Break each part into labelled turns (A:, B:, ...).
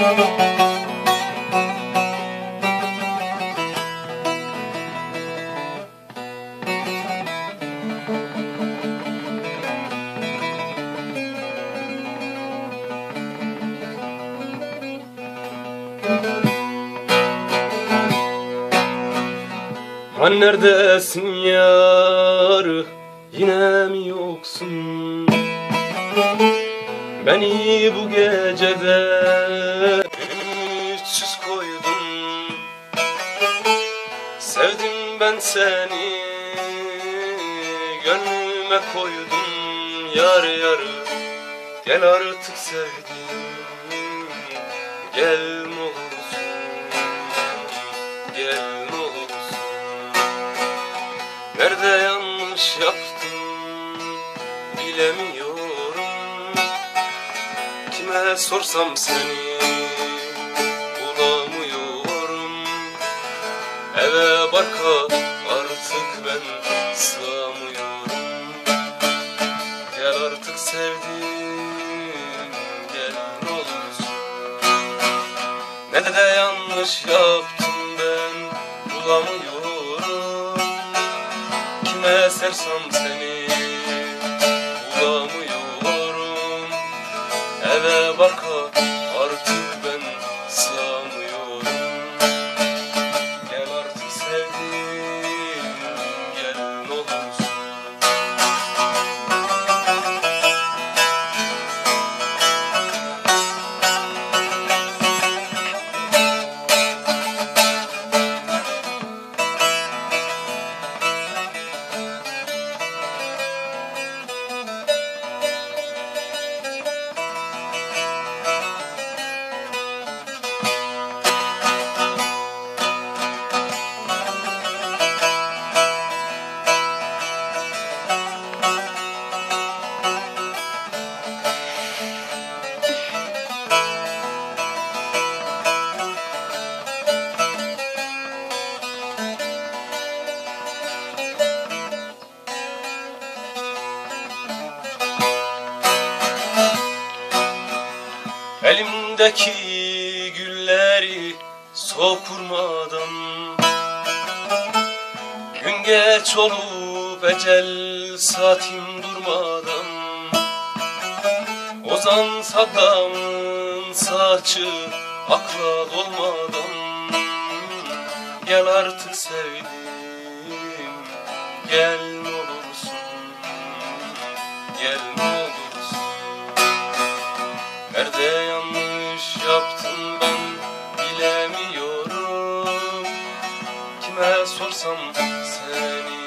A: Sen neredesin yar? Yine mi yoksun? Beni bu gecede Ümitsiz koydun. Sevdim ben seni Gönlüme koydum. Yar yar Gel artık sevdim Gel Nerede yanlış yaptım Bilemiyorum Sorsam seni Bulamıyorum. Eve barka artık ben sığamıyorum Gel artık sevdim Gel ne olursun Ne de yanlış yaptım ben Bulamıyorum. Kime sersem seni Elimdeki gülleri sokurmadan Gün geç olup ecel saatim durmadan Ozan Saddam'ın saçı akla dolmadan Gel artık sevdim Gel yaptım ben bilemiyorum. Kime sorsam seni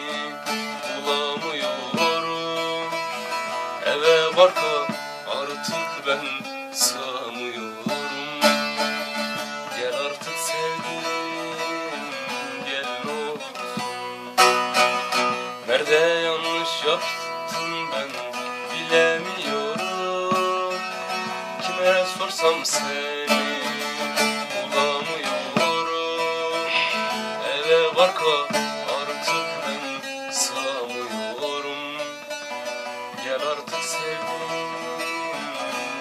A: bulamıyorum. Eve barka artık ben sığamıyorum. Gel artık sevdim gel ne olursun Nerede yanlış yaptım ben bilemiyorum Sorsam seni bulamıyorum. Eve barka artık ben sığamıyorum. Gel artık sevgilim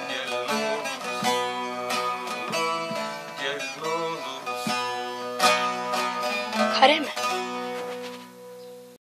A: gel ne olur Gel ne olur
B: Kare mi?